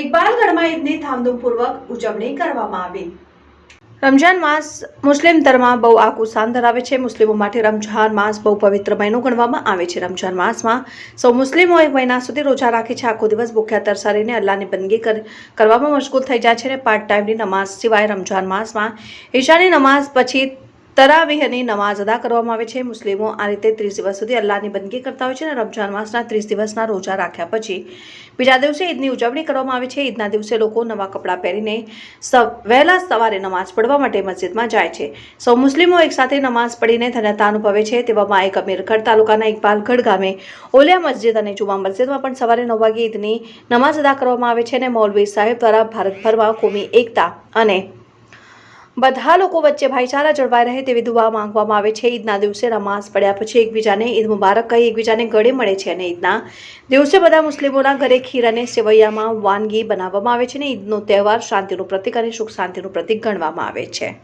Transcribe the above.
ઇકબાલગઢમાં ઈદની ધામધૂમપૂર્વક ઉજવણી કરવામાં આવી. રમજાન માસ મુસ્લિમ ધર્મમાં બહુ આખું સ્થાન ધરાવે છે. મુસ્લિમો માટે રમજાન માસ બહુ પવિત્ર મહિનો ગણવામાં આવે છે. રમજાન માસમાં સૌ મુસ્લિમો એક મહિના સુધી રોજા રાખે છે. આખો દિવસ ભૂખ્યા, તરસારીને અલ્લાહની બંદગી કરવામાં મશગુલ થઈ જાય છે અને પાર્ટ ટાઈમની નમાઝ સિવાય રમજાન માસમાં ઈશાની નમાઝ પછી તરાવીહની નમાઝ અદા કરવામાં આવે છે. મુસ્લિમો આ રીતે ત્રીસ દિવસ સુધી અલ્લાહની બંદગી કરતા હોય છે અને રમજાન માસના ત્રીસ દિવસના રોજા રાખ્યા પછી બીજા દિવસે ઈદની ઉજવણી કરવામાં આવે છે. ઈદના દિવસે લોકો નવા કપડાં પહેરીને વહેલા સવારે નમાઝ પડવા માટે મસ્જિદમાં જાય છે. સૌ મુસ્લિમો એકસાથે નમાઝ પડીને ધન્યતા અનુભવે છે. તેવામાં એક અમીરગઢ તાલુકાના ઇકબાલગઢ ગામે ઓલિયા મસ્જિદ અને જુમા મસ્જિદમાં પણ સવારે નવ વાગે ઈદની નમાઝ અદા કરવામાં આવે છે અને મૌલવી સાહેબ દ્વારા ભારતભરમાં કોમી એકતા અને બધા લોકો વચ્ચે ભાઈચારા જળવાઈ રહે તેવી દુઆ માંગવામાં આવે છે. ઈદના દિવસે નમાઝ પડ્યા પછી એકબીજાને ઈદ મુબારક કહી એકબીજાને ગળે મળે છે અને ઈદના દિવસે બધા મુસ્લિમોના ઘરે ખીર અને સેવૈયામાં વાનગી બનાવવામાં આવે છે અને ઈદનો તહેવાર શાંતિનું પ્રતીક અને સુખ શાંતિનું પ્રતીક ગણવામાં આવે છે.